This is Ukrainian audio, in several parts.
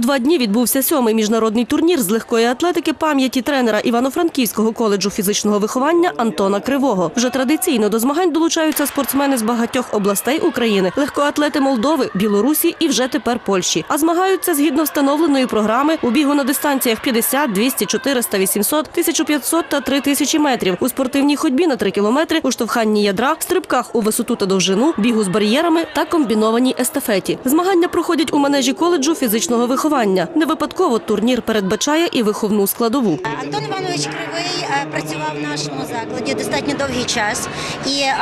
Два дні відбувся сьомий міжнародний турнір з легкої атлетики пам'яті тренера Івано-Франківського коледжу фізичного виховання Антона Кривого. Вже традиційно до змагань долучаються спортсмени з багатьох областей України, легкоатлети Молдови, Білорусі і вже тепер Польщі. А змагаються згідно встановленої програми у бігу на дистанціях 50, 200, 400, 800, 1500 та 3000 метрів, у спортивній ходьбі на 3 кілометри, у штовханні ядра, стрибках у висоту та довжину, бігу з бар'єрами та комбінованій естафеті. Змагання проходять у манежі коледжу фізичного виховання. Не випадково турнір передбачає і виховну складову. Антон Іванович Кривий е, працював в нашому закладі достатньо довгий час і е,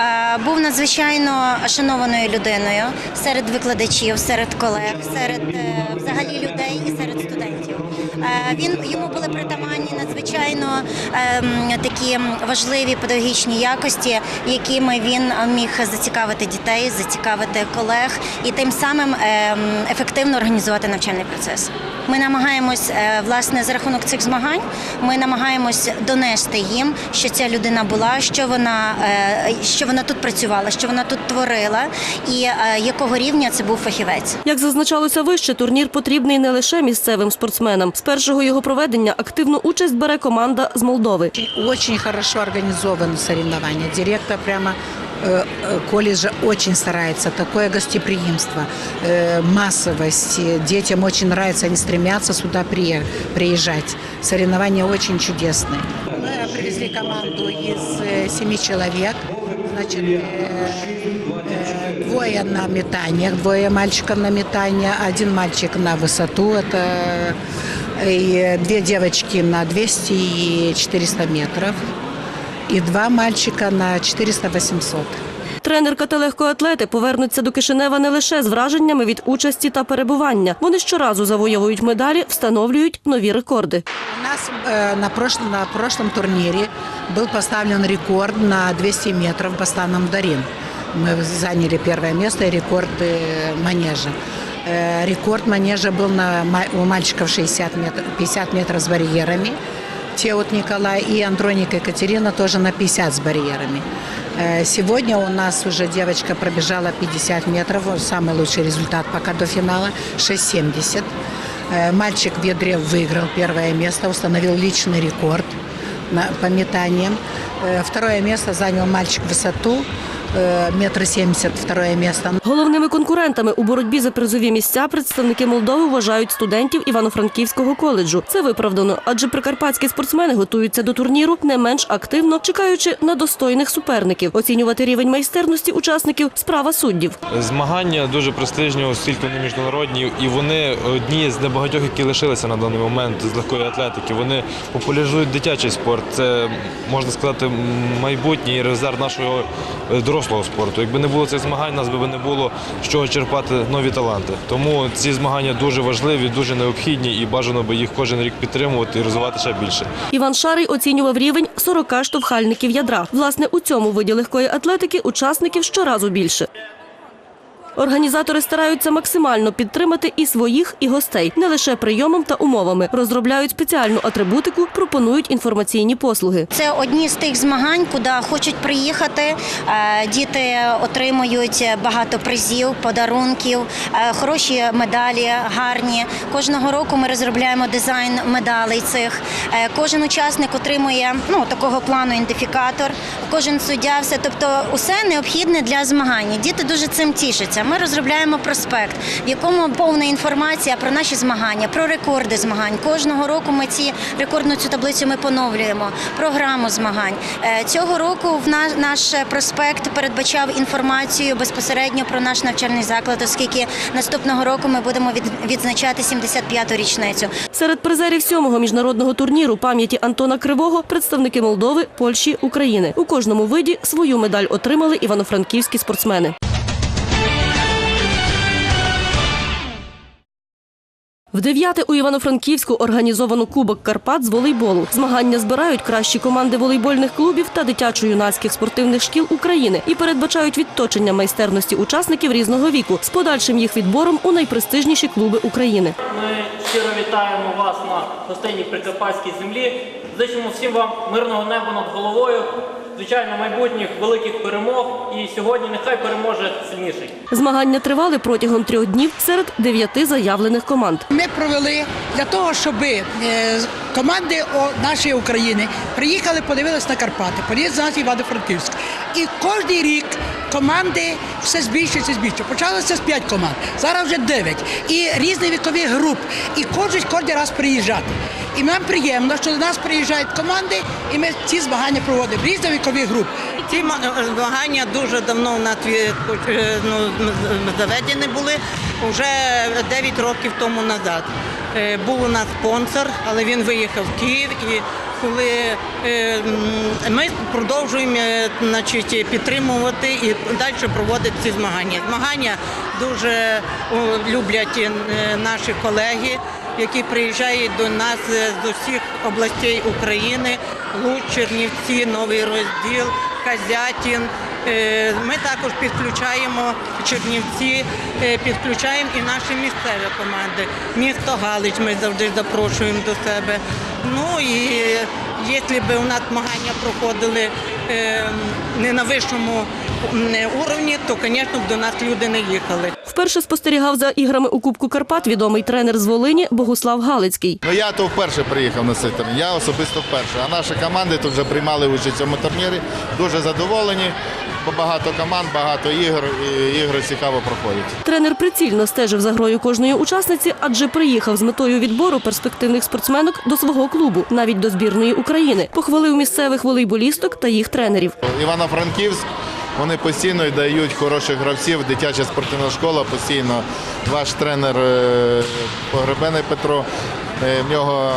був надзвичайно шанованою людиною серед викладачів, серед колег, серед е, взагалі людей і серед студентів. Він йому були притаманні надзвичайно ем, такі важливі педагогічні якості, якими він міг зацікавити дітей, зацікавити колег і тим самим ем, ефективно організувати навчальний процес. Ми намагаємось е, власне за рахунок цих змагань. Ми намагаємось донести їм, що ця людина була, що вона е, що вона тут працювала, що вона тут творила, і е, якого рівня це був фахівець. Як зазначалося вище, турнір потрібний не лише місцевим спортсменам. З першого його проведення активну участь бере команда з Молдови. Очень- Очень хорошо организованы соревнования. Директор прямо э, э, колледжа очень старается. Такое гостеприимство, э, массовость. Детям очень нравится, они стремятся сюда прие- приезжать. Соревнования очень чудесные. Мы привезли команду из э, семи человек. Значит, э, э, двое на метаниях, двое мальчиков на метание, один мальчик на высоту, это э, и две девочки на 200 и 400 метров, и два мальчика на 400-800. Тренерка та легкоатлети повернуться до Кишинева не лише з враженнями від участі та перебування. Вони щоразу завоюють медалі, встановлюють нові рекорди. У нас э, на, прошлом, на прошлом турнире был поставлен рекорд на 200 метров по станам Дарин. Мы заняли первое место и рекорд э, манежа. Э, рекорд манежа был на, ма- у мальчиков 60 метров, 50 метров с барьерами. Те вот Николай и Андроника Екатерина тоже на 50 с барьерами. Э, Сегодня у нас уже девочка пробежала 50 метров, вот самый лучший результат пока до финала, 6,70. Э, Мальчик в ядре выиграл первое место, установил личный рекорд на, по метаниям. Э, Второе место занял мальчик в высоту, э, метр семьдесят, второе место. Головними конкурентами у боротьбі за призові місця представники Молдови вважають студентів Івано-Франківського коледжу. Це виправдано, адже прикарпатські спортсмени готуються до турніру не менш активно, чекаючи на достойних суперників. Оцінювати рівень майстерності учасників справа суддів. Змагання дуже престижні, оскільки вони міжнародні, і вони одні з небагатьох, які лишилися на даний момент з легкої атлетики. Вони популяризують дитячий спорт. Це можна сказати майбутній резерв нашого е, дорослого спорту. Якби не було цих змагань, нас би не було з чого черпати нові таланти. Тому ці змагання дуже важливі, дуже необхідні і бажано би їх кожен рік підтримувати і розвивати ще більше. Іван Шарий оцінював рівень 40 штовхальників ядра. Власне, у цьому виді легкої атлетики учасників щоразу більше. Організатори стараються максимально підтримати і своїх, і гостей не лише прийомом та умовами. Розробляють спеціальну атрибутику, пропонують інформаційні послуги. Це одні з тих змагань, куди хочуть приїхати. Е, Діти отримують багато призів, подарунків, е, хороші медалі, гарні. Кожного року ми розробляємо дизайн медалей цих. Е, Кожен учасник отримує ну такого плану ідентифікатор. Кожен суддя, все тобто, усе необхідне для змагання. Діти дуже цим тішаться. Ми розробляємо проспект, в якому повна інформація про наші змагання, про рекорди змагань. Кожного року ми ці рекордну цю таблицю ми поновлюємо. Програму змагань Е, цього року в наш, наш проспект передбачав інформацію безпосередньо про наш навчальний заклад, оскільки наступного року ми будемо від, відзначати 75-ту річницю. Серед призерів сьомого міжнародного турніру пам'яті Антона Кривого представники Молдови, Польщі, України. У кожному виді свою медаль отримали івано-франківські спортсмени. В дев'яте у Івано-Франківську організовано Кубок Карпат з волейболу. Змагання збирають кращі команди волейбольних клубів та дитячо-юнацьких спортивних шкіл України і передбачають відточення майстерності учасників різного віку з подальшим їх відбором у найпрестижніші клуби України. Ми щиро вітаємо вас на гостинній Прикарпатській землі. Зичимо всім вам мирного неба над головою, звичайно, майбутніх великих перемог. І сьогодні нехай переможе сильніший. Змагання тривали протягом трьох днів серед дев'яти заявлених команд. Ми провели для того, щоб е, команди нашої України приїхали, подивилися на Карпати, приїхали на Івано-Франківськ. І кожен рік команди все збільшується, збільшується. Почалося з 5 команд, зараз вже 9. І різні вікові груп. І кожен кожен раз приїжджати. І нам приємно, що до нас приїжджають команди, і ми ці змагання проводимо. Різні вікові груп. Ці е, змагання дуже давно у нас е, ну, заведені були, вже 9 років тому назад. Е, Був у нас спонсор, але він виїхав в Київ і коли е, ми продовжуємо е, значить, підтримувати і далі проводити ці змагання. Змагання дуже люблять е, наші колеги, які приїжджають до нас з усіх областей України, Луч, Чернівці, Новий Розділ, Казятін. Е, Ми також підключаємо Чернівці, е, підключаємо і наші місцеві команди. Місто Галич ми завжди запрошуємо до себе. Ну і якщо б у нас змагання проходили е, не на вищому уровні, то, звісно, б до нас люди не їхали. Вперше спостерігав за іграми у Кубку Карпат відомий тренер з Волині Богуслав Галицький. Ну я то вперше приїхав на цей турнір, я особисто вперше. А наші команди тут вже приймали участь у цьому турнірі. Дуже задоволені, багато команд, багато ігор, і ігри цікаво проходять. Тренер прицільно стежив за грою кожної учасниці, адже приїхав з метою відбору перспективних спортсменок до свого клубу, навіть до збірної України. Похвалив місцевих волейболісток та їх тренерів. Івано-Франківськ. Вони постійно дають хороших гравців, дитяча спортивна школа постійно. Ваш тренер е, Погребений Петро. Е, В нього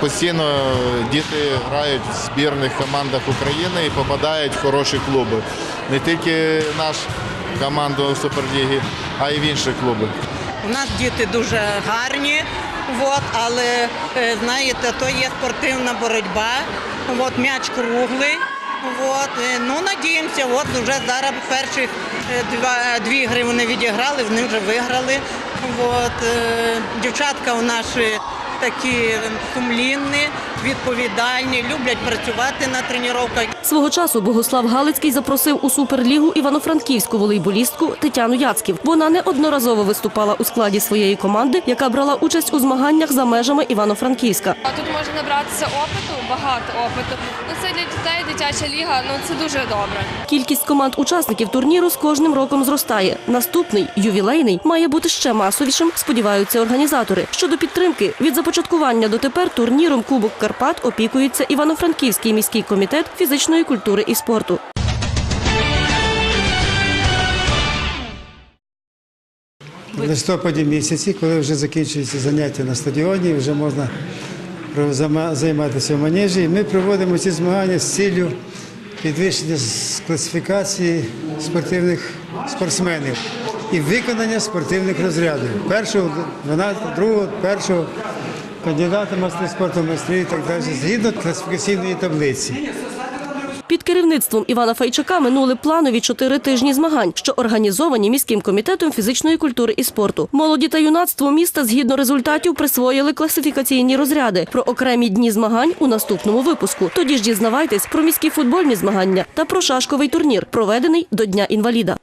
постійно діти грають в збірних командах України і попадають в хороші клуби. Не тільки наш команду Суперліги, а й в інші клуби. У нас діти дуже гарні, от, але е, знаєте, то є спортивна боротьба. От, м'яч круглий. От, е, ну, надіємося, от вже зараз перші два, дві гри вони відіграли, вони вже виграли. От, дівчатка у наші такі сумлінні, відповідальні, люблять працювати на тренуваннях. Свого часу Богослав Галицький запросив у суперлігу івано-франківську волейболістку Тетяну Яцьків. Вона неодноразово виступала у складі своєї команди, яка брала участь у змаганнях за межами Івано-Франківська. Тут можна набратися опиту, багато опиту. Ну це для дітей, дитяча ліга. Ну це дуже добре. Кількість команд-учасників турніру з кожним роком зростає. Наступний ювілейний має бути ще масовішим, сподіваються організатори. Щодо підтримки від започаткування дотепер турніром Кубок Карпат опікується Івано-Франківський міський комітет фізичної культури і спорту. В листопаді місяці, коли вже закінчуються заняття на стадіоні, вже можна займатися в манежі. Ми проводимо ці змагання з ціллю підвищення класифікації спортивних спортсменів і виконання спортивних розрядів. Першого, 12, другого, першого кандидата майстри спорту, майстри так далі, згідно класифікаційної таблиці. Під керівництвом Івана Файчака минули планові чотири тижні змагань, що організовані міським комітетом фізичної культури і спорту. Молоді та юнацтво міста згідно результатів присвоїли класифікаційні розряди про окремі дні змагань у наступному випуску. Тоді ж дізнавайтесь про міські футбольні змагання та про шашковий турнір, проведений до Дня інваліда.